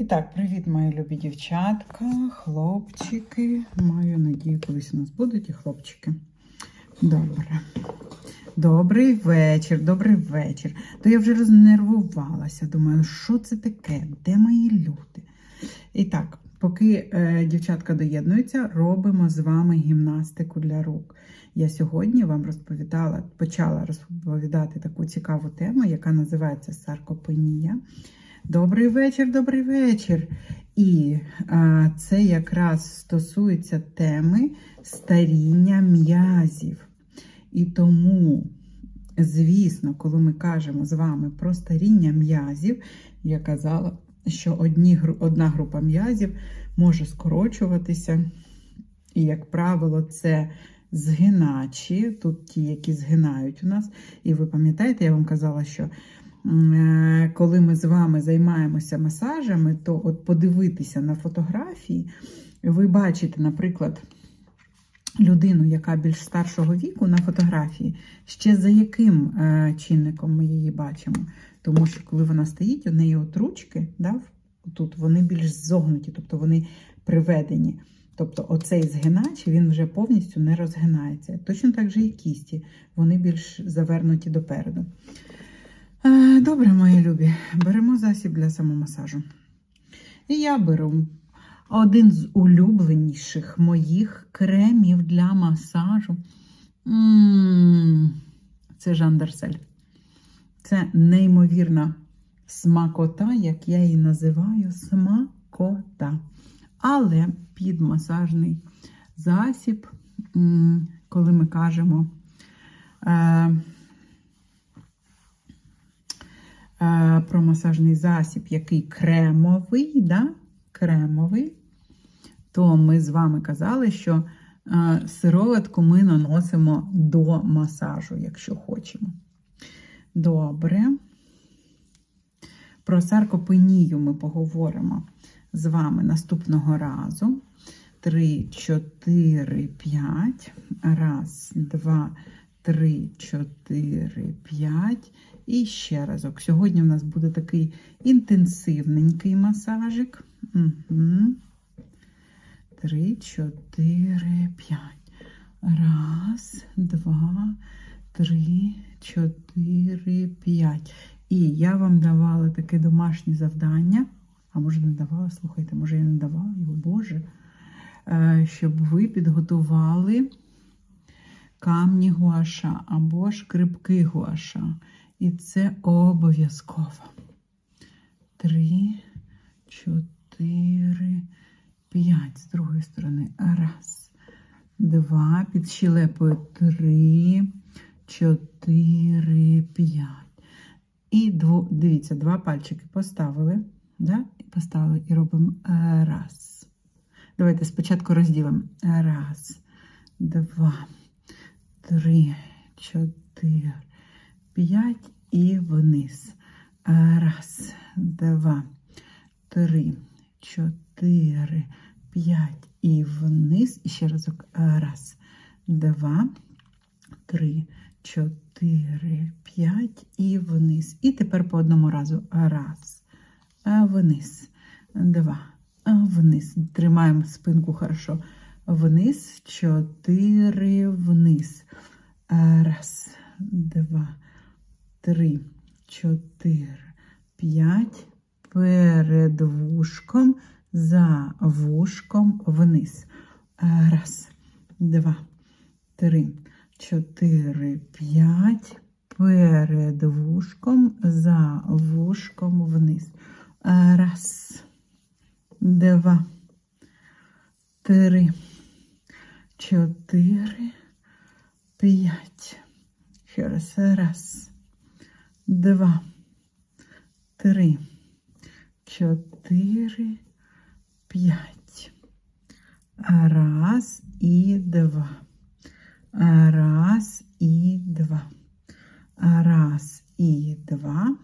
І так, привіт, мої любі дівчатка, хлопчики. Маю надію, колись у нас будуть і хлопчики. Добре. Добрий вечір, добрий вечір. То я вже рознервувалася. Думаю, що це таке? Де мої люди? І так, поки е, дівчатка доєднуються, робимо з вами гімнастику для рук. Я сьогодні вам розповідала, почала розповідати таку цікаву тему, яка називається саркопенія. Добрий вечір, добрий вечір. І а, це якраз стосується теми старіння м'язів. І тому, звісно, коли ми кажемо з вами про старіння м'язів, я казала, що одні, одна група м'язів може скорочуватися. І, як правило, це згиначі, тут ті, які згинають у нас. І ви пам'ятаєте, я вам казала, що коли ми з вами займаємося масажами, то от подивитися на фотографії, ви бачите, наприклад, людину, яка більш старшого віку на фотографії, ще за яким е, чинником ми її бачимо. Тому що коли вона стоїть, у неї от ручки, да, тут вони більш зогнуті, тобто вони приведені. Тобто оцей згинач він вже повністю не розгинається. Точно так же і кісті, вони більш завернуті допереду. Е, Добре, мої любі, беремо засіб для самомасажу. І я беру один з улюбленіших моїх кремів для масажу. Це Жан Дарсель. Це неймовірна смакота, як я її називаю, смакота. Але під масажний засіб, коли ми кажемо е, е, про масажний засіб, який кремовий, да? кремовий, то ми з вами казали, що е, сироватку ми наносимо до масажу, якщо хочемо. Добре. Про саркопенію ми поговоримо з вами наступного разу. 3, 4, 5. Раз, два, три, чотири, п'ять. І ще разок. Сьогодні в нас буде такий інтенсивненький масажик. Угу. Три, чотири, п'ять. Раз, два, три, чотири, п'ять. І я вам давала таке домашнє завдання. А може не давала, слухайте, може я не давала його, Боже, Е, щоб ви підготували камні гуаша або шкрипки гуаша. І це обов'язково. Три, чотири, п'ять. З другої сторони. Раз, два. Під щелепою три, чотири, п'ять. І дво, дивіться, два пальчики поставили. Да? Поставили і робимо е, раз. Давайте спочатку розділимо. Раз, два, три, чотири, п'ять і вниз. Раз, два, три, чотири, п'ять і вниз. І ще разок. Раз, два, три, чотири, п'ять і вниз. І тепер по одному разу. Раз, вниз, два, вниз. Тримаємо спинку хорошо. Вниз, чотири, вниз. Раз, два, три, чотири, п'ять. Перед вушком, за вушком вниз. Раз, два, три, чотири, п'ять. Перед вушком, за вушком вниз. Раз, два, три, чотири, п'ять. Ще раз. Раз, два, три, чотири, п'ять. Раз і два. Раз і два. Раз і два.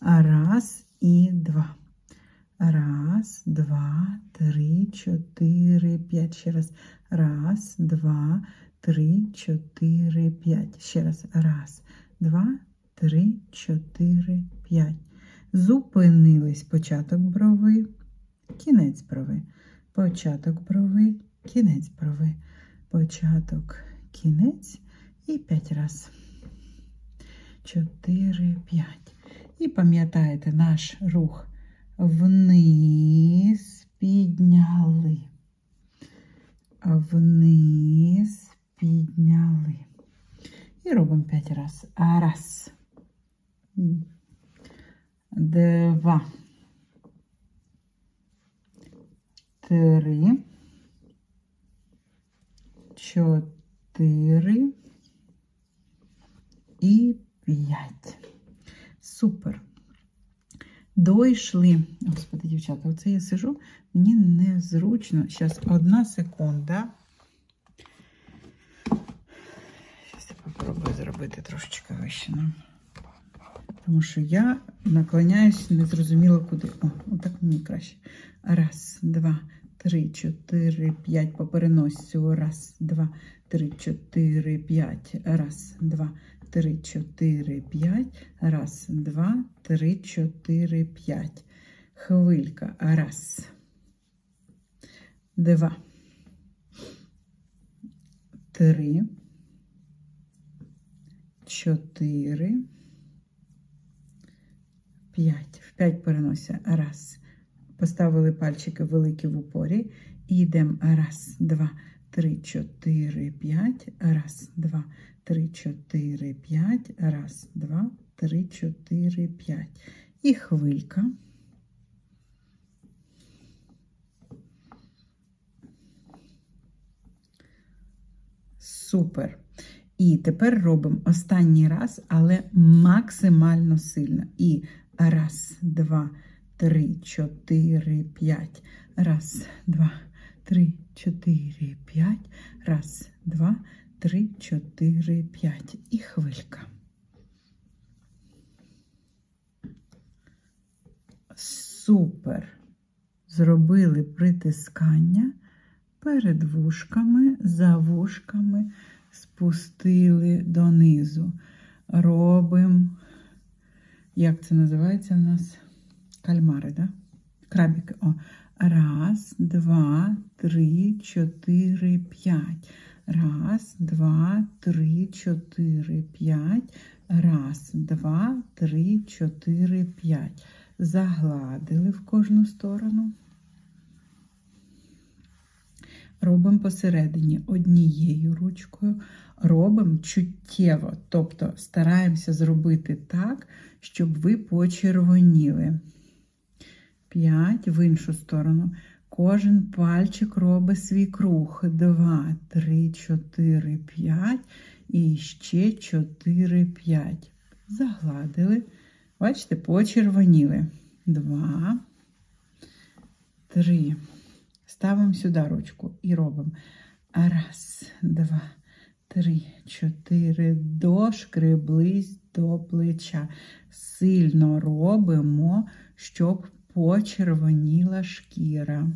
Раз і два. Раз, два, три, чотири, п'ять. Ще раз. Раз, два, три, чотири, п'ять. Ще раз. Раз, два, три, чотири, п'ять. Зупинились початок брови, кінець брови, початок брови, кінець брови, початок, кінець і п'ять раз. Чотири, п'ять. І пам'ятаєте наш рух вниз підняли. Вниз підняли. І робимо п'ять раз. Раз. Два. Три. Чотири. І п'ять. Супер. Дойшли. Господи, дівчата, оце я сижу, мені незручно. Зараз одна секунда. Зараз я попробую зробити трошечки вище нам. Тому що я наклоняюсь незрозуміло куди. О, отак мені краще. Раз, два, три, чотири, п'ять. По переносцю. Раз, два, три, чотири, п'ять. Раз, два, три, чотири, п'ять. Раз, два, три, чотири, п'ять. Хвилька. Раз. Два. Три. Чотири. П'ять. В п'ять переносся. Раз. Поставили пальчики великі в упорі. І йдемо. Раз, два, три, чотири, п'ять. Раз, два, три, чотири, п'ять. Раз, два, три, чотири, п'ять. І хвилька. Супер. І тепер робимо останній раз, але максимально сильно. І раз, два, три, чотири, п'ять. Раз, два, три, чотири, п'ять. Раз, два, три, чотири, п'ять. І хвилька. Супер. Зробили притискання перед вушками, за вушками спустили донизу. Робимо, як це називається у нас? Кальмари, да? Крабіки. О. Раз, два, три, чотири, п'ять. Раз, два, три, чотири, п'ять. Раз, два, три, чотири, п'ять. Загладили в кожну сторону. Робимо посередині однією ручкою, робимо чуттєво, тобто стараємося зробити так, щоб ви почервоніли. 5 в іншу сторону. Кожен пальчик робить свій круг. 2, 3, 4, 5 і ще 4, 5. Загладили. Бачите, почервоніли. 2, 3. Ставимо сюди ручку і робимо. Раз, два, три, чотири. Дошкреблись до плеча. Сильно робимо, щоб почервоніла шкіра.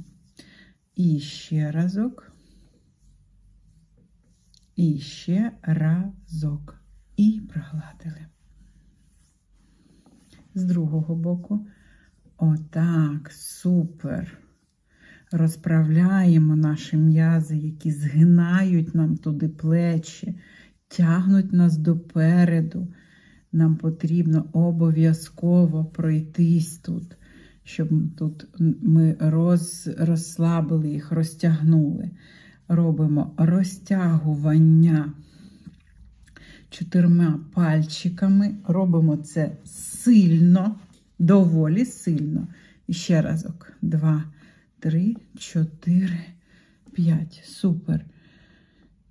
І ще разок. І ще разок. І прогладили. З другого боку. Отак, супер розправляємо наші м'язи, які згинають нам туди плечі, тягнуть нас допереду. Нам потрібно обов'язково пройтись тут, щоб тут ми роз, розслабили їх, розтягнули. Робимо розтягування чотирма пальчиками. Робимо це сильно, доволі сильно. І ще разок. Два, три, чотири, п'ять. Супер.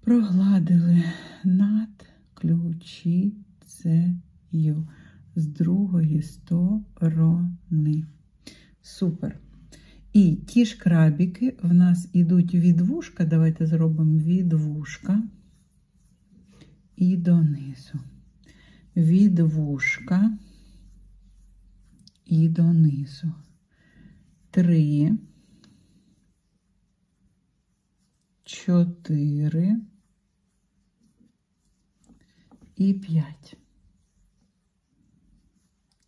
Прогладили над ключицею з другої сторони. Супер. І ті ж крабіки в нас ідуть від вушка. Давайте зробимо від вушка і донизу. Від вушка і донизу. Три. чотири і п'ять.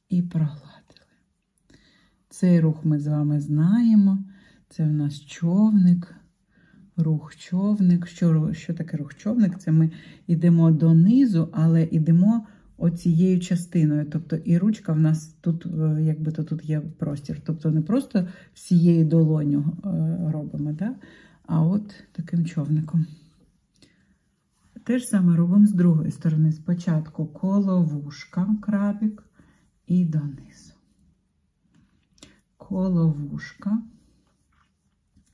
І прогладили. Цей рух ми з вами знаємо. Це в нас човник, рух човник. Що, що таке рух човник? Це ми йдемо донизу, але йдемо оцією частиною. Тобто і ручка в нас тут, е, якби то тут є простір. Тобто не просто всією долоню е, робимо, да? а от таким човником. Те ж саме робимо з другої сторони. Спочатку коло вушка, крабік і донизу. Коло вушка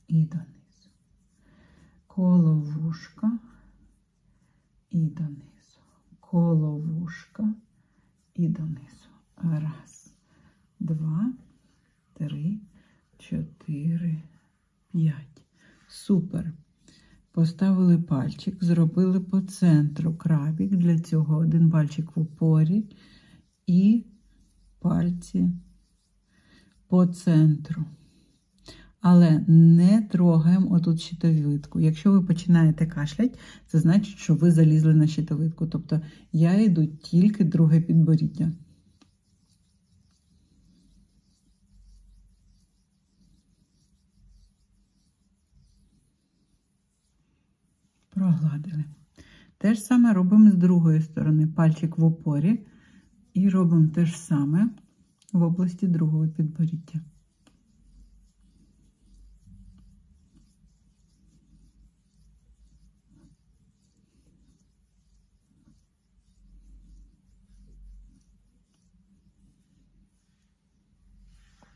і донизу. Коло вушка і донизу. Коло вушка і донизу. Раз, два, три, чотири, п'ять. Супер. Поставили пальчик, зробили по центру крабік. Для цього один пальчик в упорі і пальці по центру. Але не трогаємо отут щитовидку. Якщо ви починаєте кашлять, це значить, що ви залізли на щитовидку. Тобто я йду тільки друге підборіддя. Прогладили. Те ж саме робимо з другої сторони. Пальчик в опорі. І робимо те ж саме в області другого підборіддя.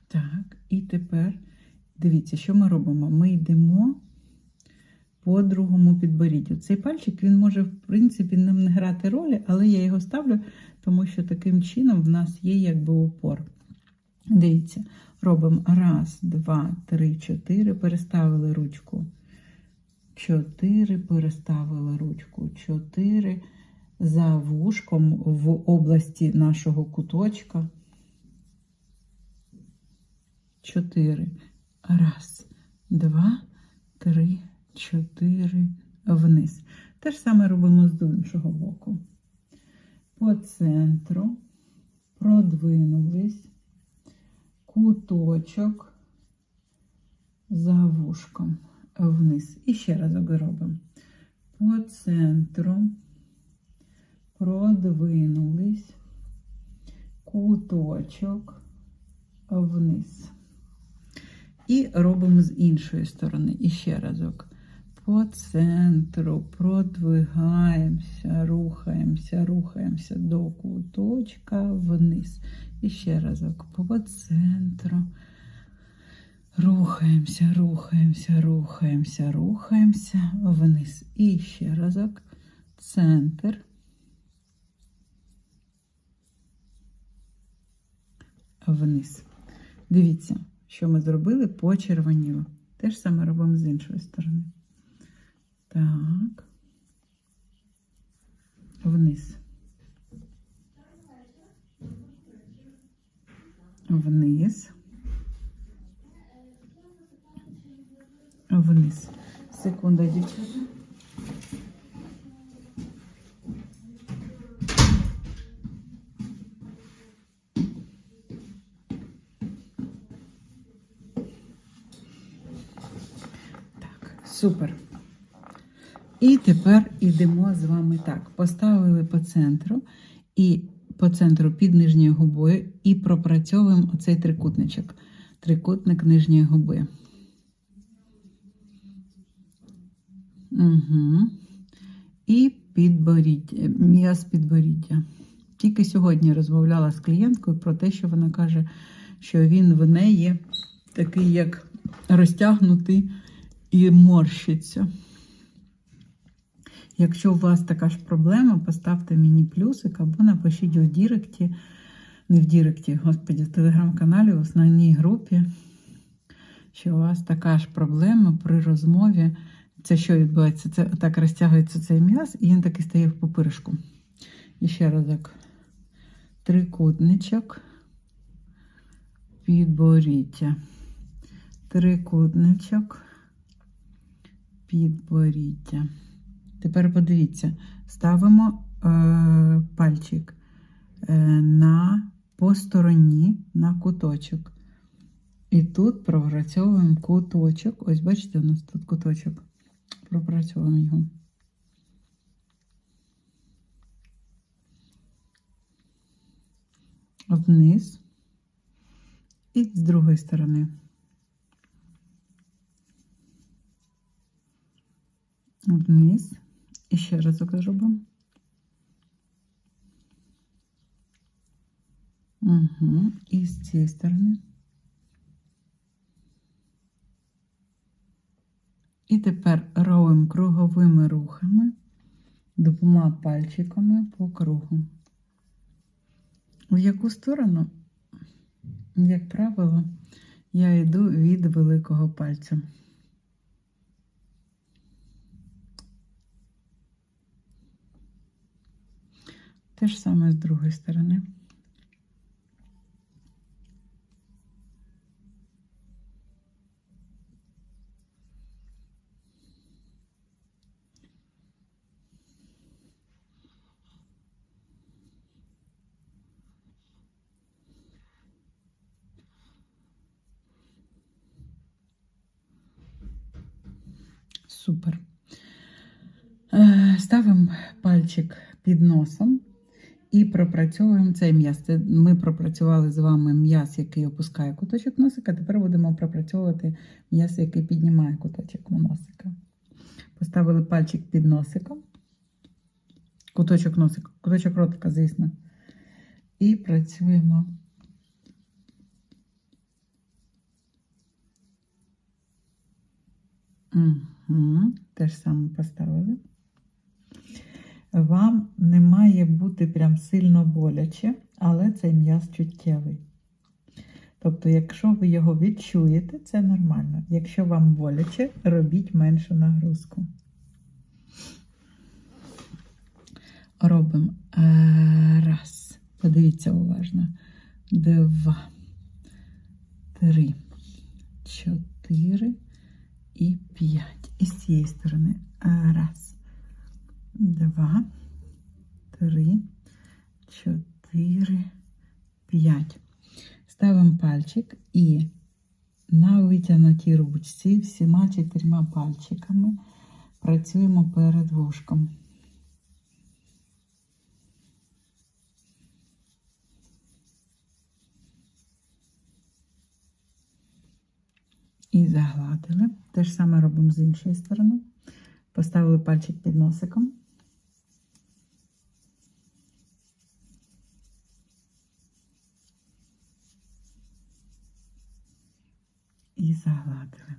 Так, і тепер дивіться, що ми робимо? Ми йдемо по другому підборіддю. Цей пальчик він може, в принципі, нам не грати ролі, але я його ставлю, тому що таким чином в нас є якби опор. Дивіться, робимо раз, два, три, чотири, переставили ручку. Чотири, переставили ручку. Чотири за вушком в області нашого куточка. Чотири. Раз, два, три, чотири вниз. Те ж саме робимо з іншого боку. По центру продвинулись, куточок за вушком вниз. І ще разок робимо. По центру продвинулись, куточок вниз. І робимо з іншої сторони. І ще разок. По центру продвигаємося, рухаємося, рухаємося до куточка вниз. І ще разок. По центру. Рухаємося, рухаємося, рухаємося, рухаємося вниз. І ще разок. Центр. Вниз. Дивіться що ми зробили, почервоніло. Те ж саме робимо з іншої сторони. Так, вниз. Вниз. Вниз. Секунда, дівчата. Супер. І тепер йдемо з вами так. Поставили по центру і по центру під нижньою губою і пропрацьовуємо оцей трикутничок. Трикутник нижньої губи. Угу. І підборіддя, м'яз підборіддя. Тільки сьогодні розмовляла з клієнткою про те, що вона каже, що він в неї такий, як розтягнутий і морщиться. Якщо у вас така ж проблема, поставте мені плюсик або напишіть у Діректі, не в Діректі, господі, в телеграм-каналі, в основній групі, що у вас така ж проблема при розмові. Це що відбувається? Це так розтягується цей м'яз, і він таки стає в попиришку. І ще разок. Трикутничок, підборіддя. Трикутничок підборіддя. Тепер подивіться, ставимо е, пальчик е, на по стороні на куточок. І тут пропрацьовуємо куточок. Ось бачите, у нас тут куточок. Пропрацьовуємо його. Вниз і з другої сторони. Вниз. І ще разок зробимо. Угу. І з цієї сторони. І тепер робимо круговими рухами двома пальчиками по кругу. В яку сторону, як правило, я йду від великого пальця. Те ж саме з другої сторони. Супер. Е, Ставимо пальчик під носом і пропрацьовуємо цей м'яз. Ми пропрацювали з вами м'яз, який опускає куточок носика. Тепер будемо пропрацьовувати м'яз, який піднімає куточок носика. Поставили пальчик під носиком. Куточок носика, куточок ротика, звісно. І працюємо. Угу. Те ж саме поставили. Вам не має бути прям сильно боляче, але цей м'яз чуттєвий. Тобто, якщо ви його відчуєте, це нормально. Якщо вам боляче, робіть меншу нагрузку. Робимо е, раз. Подивіться уважно. Два, три, чотири і п'ять. І з цієї сторони. Е, Раз, два, три, чотири, п'ять. Ставимо пальчик і на витягнутій ручці всіма чотирма пальчиками працюємо перед вушком. І загладили. Те ж саме робимо з іншої сторони. Поставили пальчик під носиком. І загладили.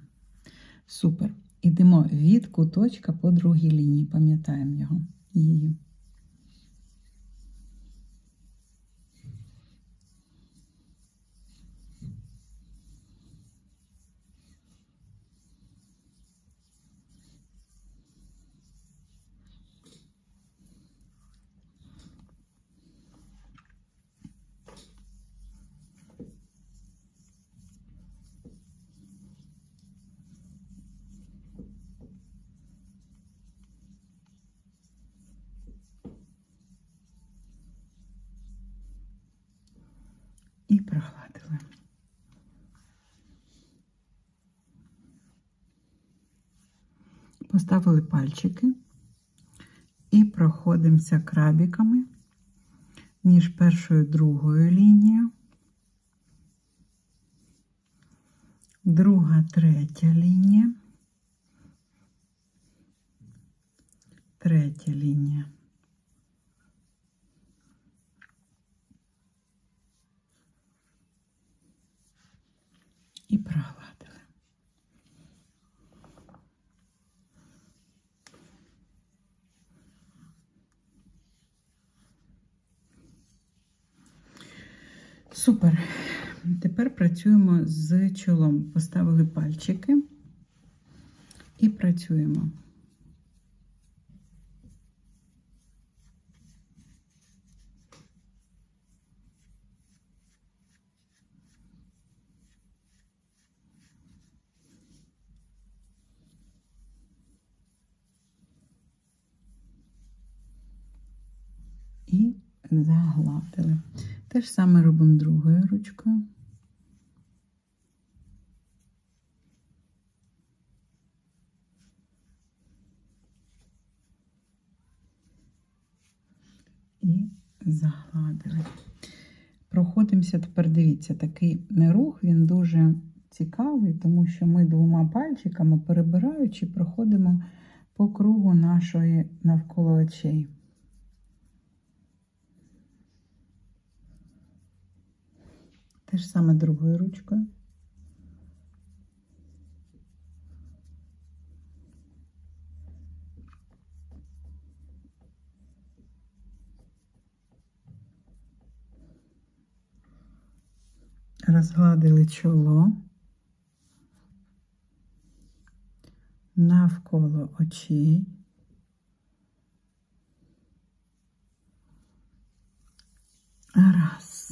Супер. Ідемо від куточка по другій лінії. Пам'ятаємо його. Її. І прогладили. Поставили пальчики і проходимося крабіками між першою і другою лінією. Друга, третя лінія. Третя лінія. І прогладили. Супер. Тепер працюємо з чолом. Поставили пальчики і працюємо. І загладили. Те ж саме робимо другою ручкою. І загладили. Проходимося тепер, дивіться, такий рух, він дуже цікавий, тому що ми двома пальчиками, перебираючи, проходимо по кругу нашої навколо очей. Те ж саме другою ручкою. Розгладили чоло навколо очей. Раз,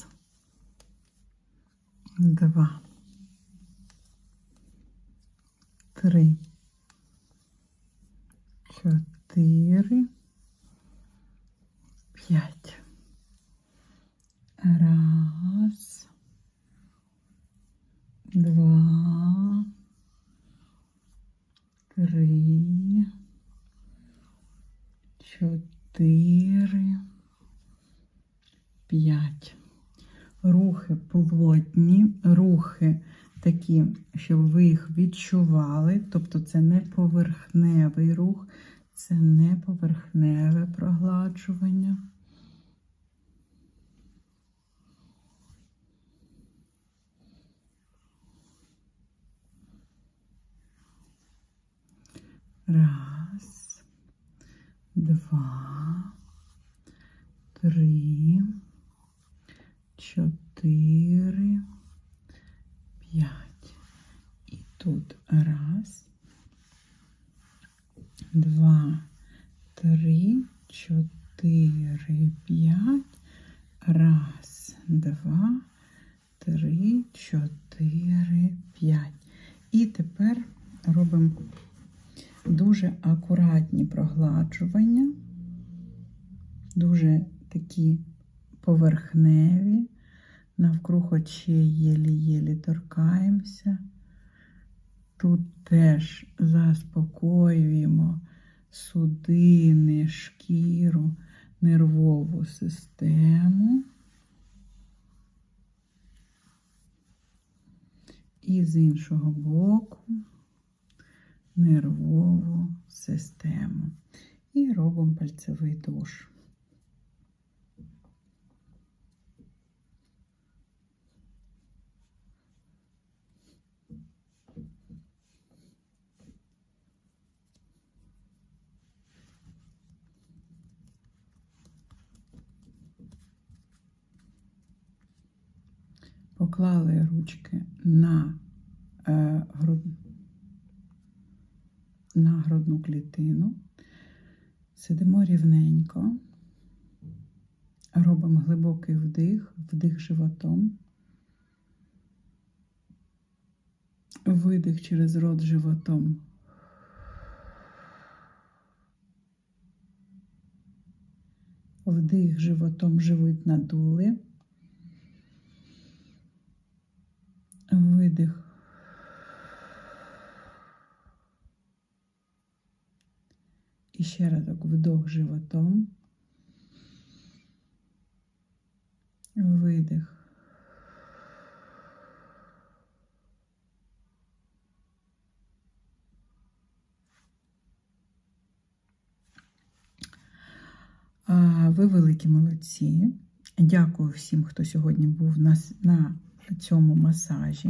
два, три, чотири, п'ять. Раз, два, три, чотири, п'ять. Плотні, рухи такі, щоб ви їх відчували. Тобто це не поверхневий рух, це не поверхневе прогладжування. Раз, два, три, чотири, п'ять. І тут раз, два, три, чотири, п'ять. Раз, два, три, чотири, п'ять. І тепер робимо дуже акуратні прогладжування, дуже такі поверхневі, навкруг очей єлі-єлі торкаємося. Тут теж заспокоюємо судини, шкіру, нервову систему. І з іншого боку нервову систему. І робимо пальцевий душ. Поклали ручки на е, груд на грудну клітину, сидимо рівненько, робимо глибокий вдих, вдих животом, видих через рот животом. Вдих животом живот надули. Видих. І ще разок вдох животом. Видих. Ви великі молодці. Дякую всім, хто сьогодні був на, на цьому масажі.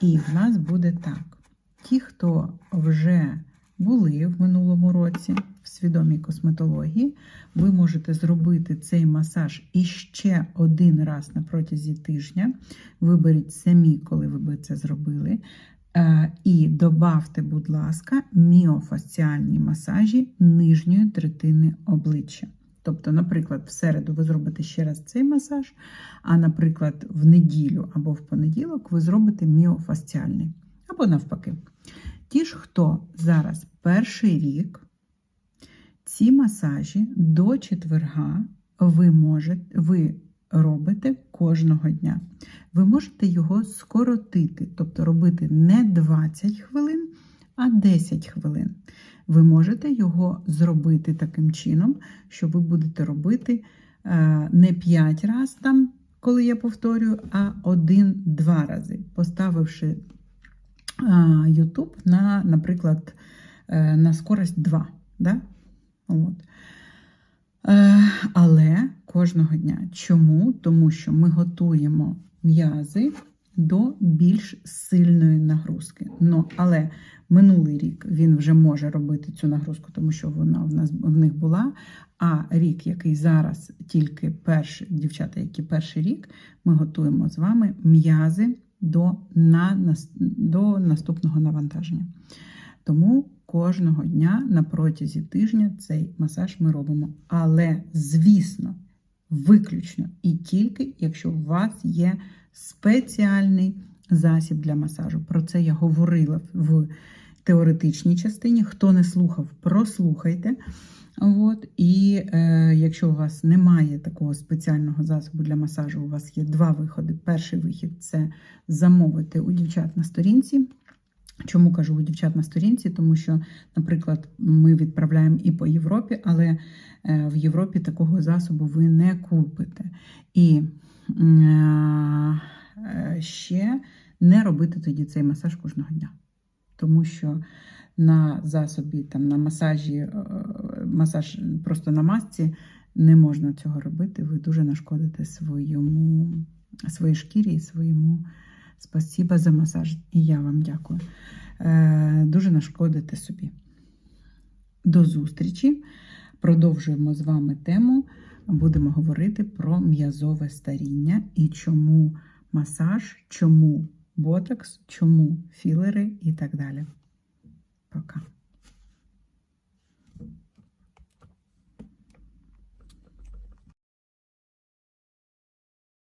І в нас буде так. Ті, хто вже були в минулому році в свідомій косметології, ви можете зробити цей масаж іще один раз на протязі тижня. Виберіть самі, коли ви би це зробили. Е, і добавте, будь ласка, міофасціальні масажі нижньої третини обличчя. Тобто, наприклад, в середу ви зробите ще раз цей масаж, а, наприклад, в неділю або в понеділок ви зробите міофасціальний. Або навпаки. Ті ж, хто зараз перший рік, ці масажі до четверга ви можете, ви робите кожного дня. Ви можете його скоротити, тобто робити не 20 хвилин, а 10 хвилин. Ви можете його зробити таким чином, що ви будете робити е, не 5 разів там, коли я повторюю, а один-два рази, поставивши е, YouTube на, наприклад, е, на скорость 2. Да? От. Але кожного дня. Чому? Тому що ми готуємо м'язи до більш сильної нагрузки. Ну, але минулий рік він вже може робити цю нагрузку, тому що вона в нас в них була. А рік, який зараз тільки перший, дівчата, які перший рік, ми готуємо з вами м'язи до, на, до наступного навантаження. Тому кожного дня на протязі тижня цей масаж ми робимо. Але, звісно, виключно і тільки, якщо у вас є спеціальний засіб для масажу. Про це я говорила в теоретичній частині. Хто не слухав, прослухайте. От, і е, якщо у вас немає такого спеціального засобу для масажу, у вас є два виходи. Перший вихід це замовити у дівчат на сторінці. Чому кажу у дівчат на сторінці? Тому що, наприклад, ми відправляємо і по Європі, але е, в Європі такого засобу ви не купите. І м, е, ще не робити тоді цей масаж кожного дня. Тому що на засобі, там, на масажі, е, масаж просто на масці не можна цього робити. Ви дуже нашкодите своєму, своїй шкірі і своєму. Спасіба за масаж. І я вам дякую. Е, дуже нашкодите собі. До зустрічі. Продовжуємо з вами тему. Будемо говорити про м'язове старіння і чому масаж, чому ботокс, чому філери і так далі. Пока.